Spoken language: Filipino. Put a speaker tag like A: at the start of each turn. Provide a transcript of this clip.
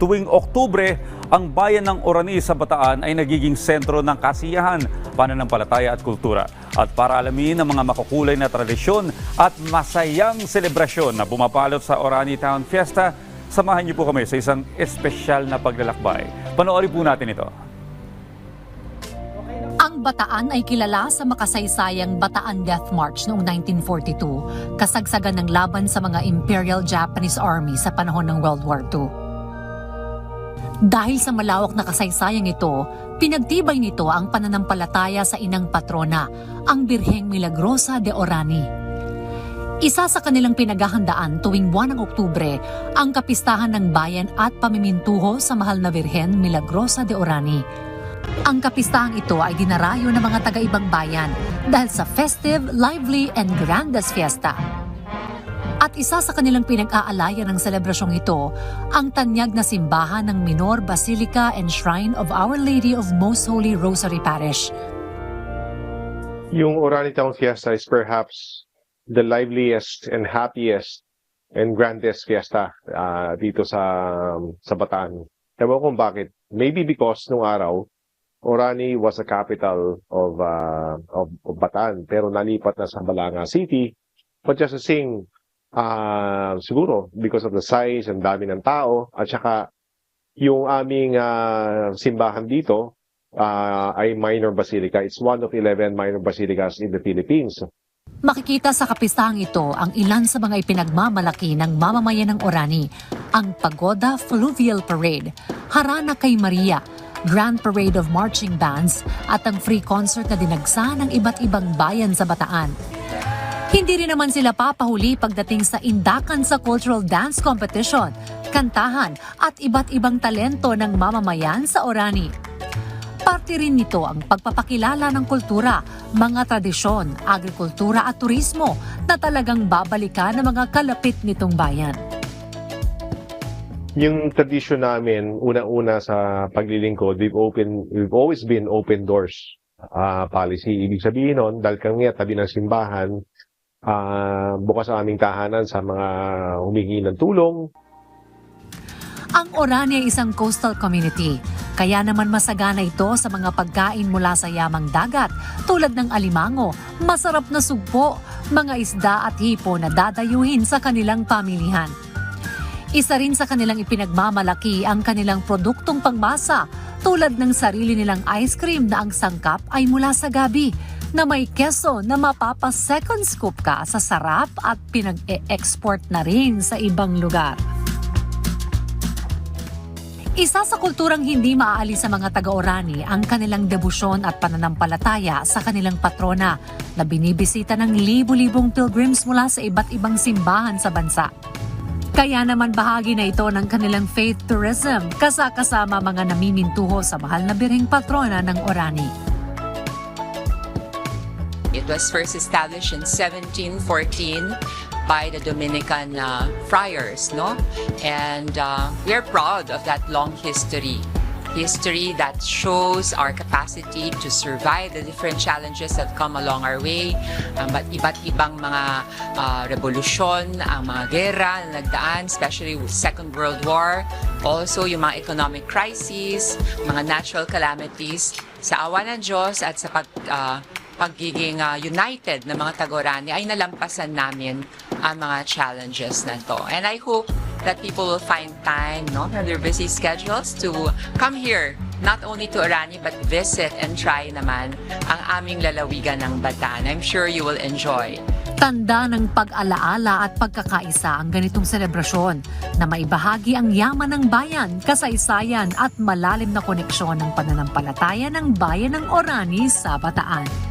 A: Tuwing Oktubre, ang bayan ng Orani sa Bataan ay nagiging sentro ng kasiyahan, pananampalataya at kultura. At para alamin ang mga makukulay na tradisyon at masayang selebrasyon na bumapalot sa Orani Town Fiesta, samahan niyo po kami sa isang espesyal na paglalakbay. Panoorin po natin ito.
B: Ang Bataan ay kilala sa makasaysayang Bataan Death March noong 1942, kasagsagan ng laban sa mga Imperial Japanese Army sa panahon ng World War II. Dahil sa malawak na kasaysayang ito, pinagtibay nito ang pananampalataya sa inang patrona, ang Birheng Milagrosa de Orani. Isa sa kanilang pinaghahandaan tuwing buwan ng Oktubre ang kapistahan ng bayan at pamimintuho sa mahal na Birhen Milagrosa de Orani. Ang kapistahang ito ay dinarayo ng mga taga-ibang bayan dahil sa festive, lively, and grandas fiesta. At isa sa kanilang pinag-aalayan ng selebrasyong ito, ang tanyag na simbahan ng Minor Basilica and Shrine of Our Lady of Most Holy Rosary Parish.
C: Yung Orani Town Fiesta is perhaps the liveliest and happiest and grandest fiesta ah, dito sa sa Bataan. Ewan kung bakit. Maybe because nung araw, Orani was the capital of, ah, of, of Bataan. Pero nalipat na sa Balanga City. But just the same, ah, siguro because of the size and dami ng tao at saka yung aming ah, simbahan dito ah, ay minor basilica. It's one of 11 minor basilicas in the Philippines.
B: Makikita sa kapistahang ito ang ilan sa mga ipinagmamalaki ng mamamayan ng Orani, ang Pagoda Fluvial Parade, Harana kay Maria, Grand Parade of Marching Bands at ang free concert na dinagsa ng iba't ibang bayan sa Bataan. Hindi rin naman sila papahuli pagdating sa indakan sa cultural dance competition, kantahan at iba't ibang talento ng mamamayan sa Orani. Parte rin nito ang pagpapakilala ng kultura, mga tradisyon, agrikultura at turismo na talagang babalikan ng mga kalapit nitong bayan.
C: Yung tradition namin, una-una sa paglilingkod, we've open, we've always been open doors ah, policy. Ibig sabihin nun, dahil kami tabi ng simbahan, ah, bukas ang aming tahanan sa mga humingi ng tulong,
B: Ang Orania ay isang coastal community, kaya naman masagana ito sa mga pagkain mula sa yamang dagat tulad ng alimango, masarap na sugpo, mga isda at hipo na dadayuhin sa kanilang pamilihan. Isa rin sa kanilang ipinagmamalaki ang kanilang produktong pangmasa tulad ng sarili nilang ice cream na ang sangkap ay mula sa gabi na may keso na mapapa second scoop ka sa sarap at pinag-e-export na rin sa ibang lugar. Isa sa kulturang hindi maaalis sa mga taga-Orani ang kanilang debosyon at pananampalataya sa kanilang patrona na binibisita ng libu-libong pilgrims mula sa iba't ibang simbahan sa bansa. Kaya naman bahagi na ito ng kanilang faith tourism kasakasama mga namimintuho sa mahal na birheng patrona ng Orani.
D: It was first established in 1714 by the Dominican uh, friars, no? And uh, we are proud of that long history. History that shows our capacity to survive the different challenges that come along our way. Um, but iba't ibang mga uh, revolusyon, ang mga gera na nagdaan, especially with Second World War. Also, yung mga economic crises, mga natural calamities. Sa awa ng Diyos at sa pag, uh, pagiging uh, united ng mga Tagorani ay nalampasan namin ang mga challenges na to. And I hope that people will find time no, from their busy schedules to come here not only to Orani but visit and try naman ang aming lalawigan ng Bataan. I'm sure you will enjoy.
B: Tanda ng pag-alaala at pagkakaisa ang ganitong selebrasyon na maibahagi ang yaman ng bayan, kasaysayan at malalim na koneksyon ng pananampalataya ng bayan ng Orani sa Bataan.